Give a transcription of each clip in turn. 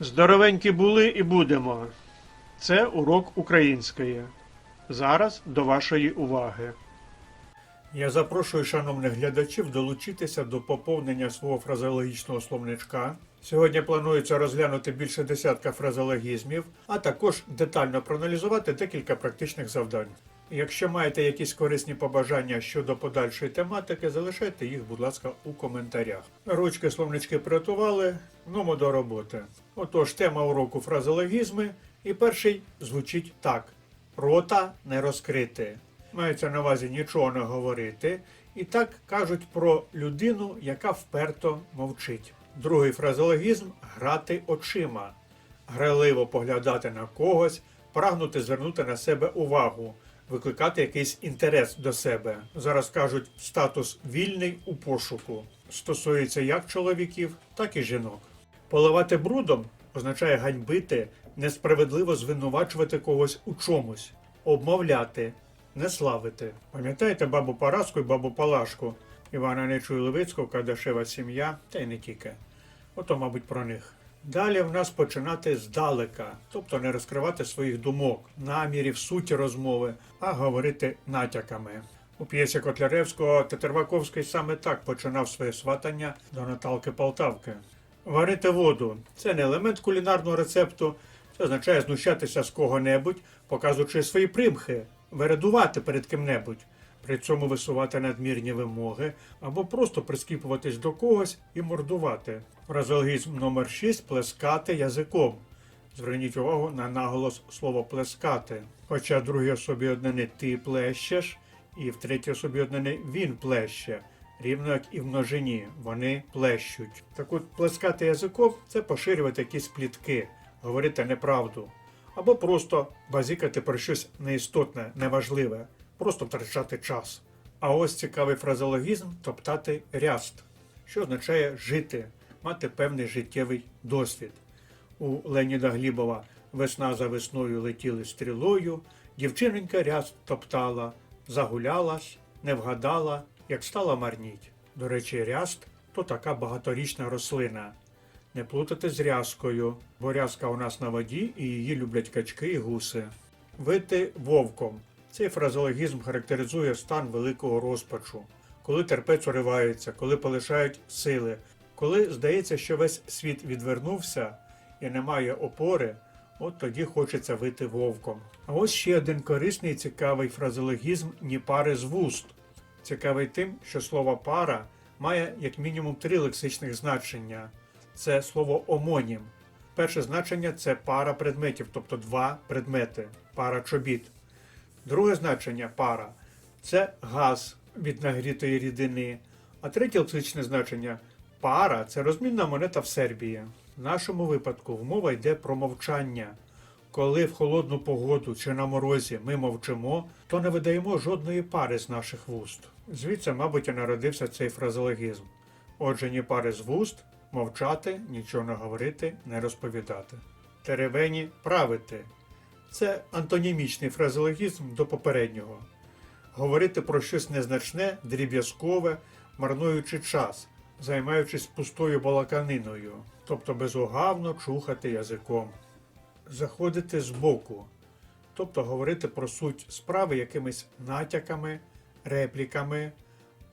Здоровенькі були і будемо. Це урок української. Зараз до вашої уваги. Я запрошую шановних глядачів долучитися до поповнення свого фразеологічного словничка. Сьогодні планується розглянути більше десятка фразеологізмів, а також детально проаналізувати декілька практичних завдань. Якщо маєте якісь корисні побажання щодо подальшої тематики, залишайте їх, будь ласка, у коментарях. Ручки словнички приготували, ну до роботи. Отож, тема уроку фразеологізми, і перший звучить так: рота не розкрити. Мається на увазі нічого не говорити, і так кажуть про людину, яка вперто мовчить. Другий фразеологізм грати очима, граливо поглядати на когось, прагнути звернути на себе увагу, викликати якийсь інтерес до себе. Зараз кажуть статус вільний у пошуку. Стосується як чоловіків, так і жінок. Поливати брудом означає ганьбити, несправедливо звинувачувати когось у чомусь, обмовляти, не славити. Пам'ятаєте бабу Параску і бабу Палашку? Івана Нечуй Левицького, Кадашева сім'я, та й не тільки. Ото, мабуть, про них. Далі в нас починати здалека, тобто не розкривати своїх думок, намірів, суті розмови, а говорити натяками. У п'єсі Котляревського Тетерваковський саме так починав своє сватання до Наталки Полтавки. Варити воду це не елемент кулінарного рецепту, це означає знущатися з кого-небудь, показуючи свої примхи, вередувати перед ким-небудь, при цьому висувати надмірні вимоги або просто прискіпуватись до когось і мордувати. Фразеологізм номер 6 плескати язиком. Зверніть увагу на наголос слова плескати. Хоча другій особі однини ти плещеш, і в третій особі однини він плеще, рівно як і в множині, вони плещуть. Так от плескати язиком це поширювати якісь плітки, говорити неправду, або просто базікати про щось неістотне, неважливе, просто втрачати час. А ось цікавий фразеологізм топтати ряст, що означає жити, мати певний життєвий досвід. У Леніда Глібова весна за весною летіли стрілою, дівчиненька ряст топтала, загулялась, не вгадала, як стала марніть. До речі, ряст то така багаторічна рослина. Не плутати з рязкою, бо рязка у нас на воді і її люблять качки і гуси. Вити вовком. Цей фразеологізм характеризує стан великого розпачу, коли терпець уривається, коли полишають сили, коли здається, що весь світ відвернувся і немає опори, от тоді хочеться вити вовком. А ось ще один корисний цікавий фразеологізм ні пари з вуст. Цікавий тим, що слово пара має як мінімум три лексичних значення. Це слово омонім. Перше значення це пара предметів, тобто два предмети, пара чобіт. Друге значення пара це газ від нагрітої рідини. А третє лексичне значення пара це розмінна монета в Сербії. В нашому випадку мова йде про мовчання. Коли в холодну погоду чи на морозі ми мовчимо, то не видаємо жодної пари з наших вуст. Звідси, мабуть, і народився цей фразеологізм. Отже, ні пари з вуст, мовчати, нічого не говорити, не розповідати. Теревені правити. Це антонімічний фразеологізм до попереднього. Говорити про щось незначне, дріб'язкове, марнуючи час, займаючись пустою балаканиною, тобто безугавно чухати язиком. Заходити збоку, тобто говорити про суть справи якимись натяками, репліками,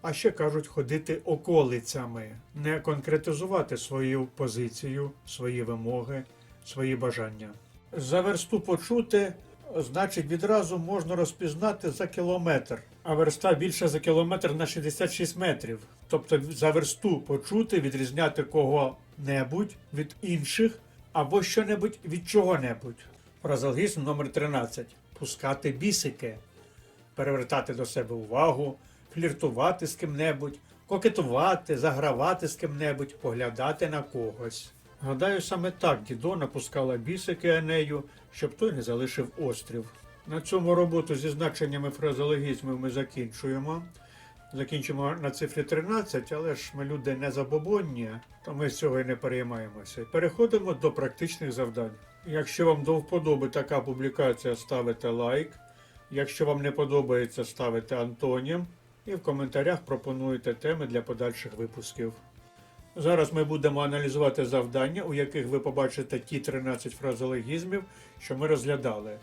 а ще кажуть ходити околицями, не конкретизувати свою позицію, свої вимоги, свої бажання. За версту почути, значить, відразу можна розпізнати за кілометр, а верста більше за кілометр на 66 метрів. Тобто за версту почути, відрізняти кого-небудь від інших або що-небудь від чого-небудь. Фразеологізм номер 13. Пускати бісики, перевертати до себе увагу, фліртувати з ким-небудь, кокетувати, загравати з ким-небудь, поглядати на когось. Гадаю, саме так дідо напускала бісики Енею, щоб той не залишив острів. На цьому роботу зі значеннями фразеологізмів ми закінчуємо. Закінчимо на цифрі 13, але ж ми люди не забобонні, то ми з цього і не переймаємося. Переходимо до практичних завдань. Якщо вам до вподоби така публікація, ставите лайк. Якщо вам не подобається, ставите антонім. І в коментарях пропонуєте теми для подальших випусків. Зараз ми будемо аналізувати завдання, у яких ви побачите ті 13 фразологізмів, що ми розглядали.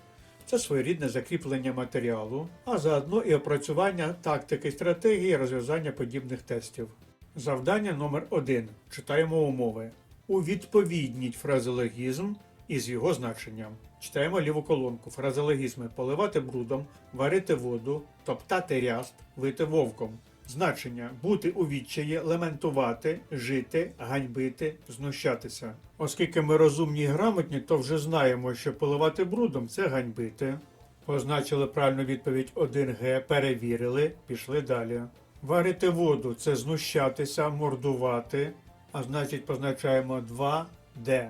Це своєрідне закріплення матеріалу, а заодно і опрацювання тактики стратегії розв'язання подібних тестів. Завдання номер 1 Читаємо умови. Увідповідніть фразеологізм із його значенням. Читаємо ліву колонку. Фразеологізми поливати брудом, варити воду, топтати ряст, вити вовком. Значення бути у відчаї, лементувати, жити, ганьбити, знущатися. Оскільки ми розумні і грамотні, то вже знаємо, що поливати брудом це ганьбити. Позначили правильну відповідь 1Г, перевірили, пішли далі. Варити воду це знущатися, мордувати, а значить позначаємо 2D.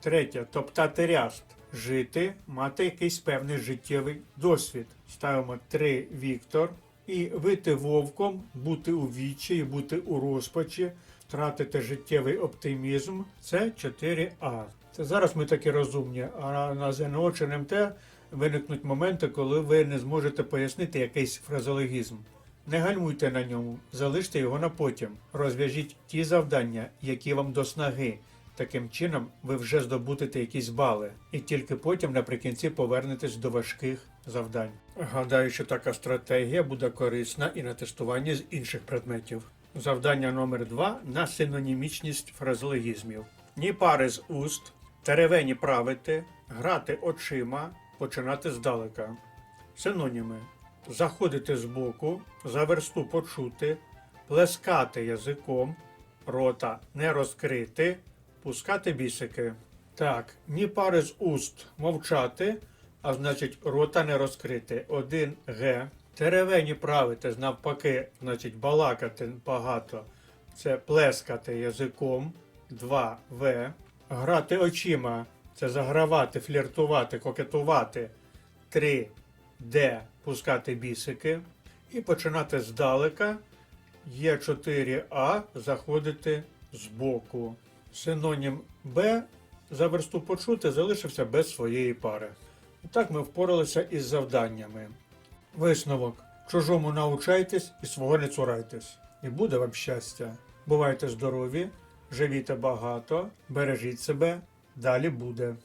Третє топтати ряст. Жити, мати якийсь певний життєвий досвід. Ставимо 3 Віктор. І вити вовком, бути у відчаї, бути у розпачі, втратити життєвий оптимізм це 4А. Це зараз ми такі розумні, а на ЗНО чи НМТ виникнуть моменти, коли ви не зможете пояснити якийсь фразеологізм. Не гальмуйте на ньому, залиште його на потім. Розв'яжіть ті завдання, які вам до снаги. Таким чином, ви вже здобудете якісь бали, і тільки потім наприкінці повернетесь до важких завдань. Гадаю, що така стратегія буде корисна і на тестуванні з інших предметів. Завдання номер 2 на синонімічність фразеологізмів. Ні пари з уст, теревені правити, грати очима, починати здалека. Синоніми: заходити збоку, за версту почути, плескати язиком, рота не розкрити, пускати бісики. Так, ні пари з уст мовчати, а значить рота не розкрити. 1 Г. Теревені правити, навпаки, значить балакати багато. Це плескати язиком. 2 В. Грати очима це загравати, фліртувати, кокетувати. 3 Д. Пускати бісики. І починати здалека. Є 4А заходити збоку. Синонім Б за версту почути залишився без своєї пари. І так ми впоралися із завданнями. Висновок. Чужому научайтесь і свого не цурайтесь. І буде вам щастя. Бувайте здорові, живіте багато, бережіть себе, далі буде.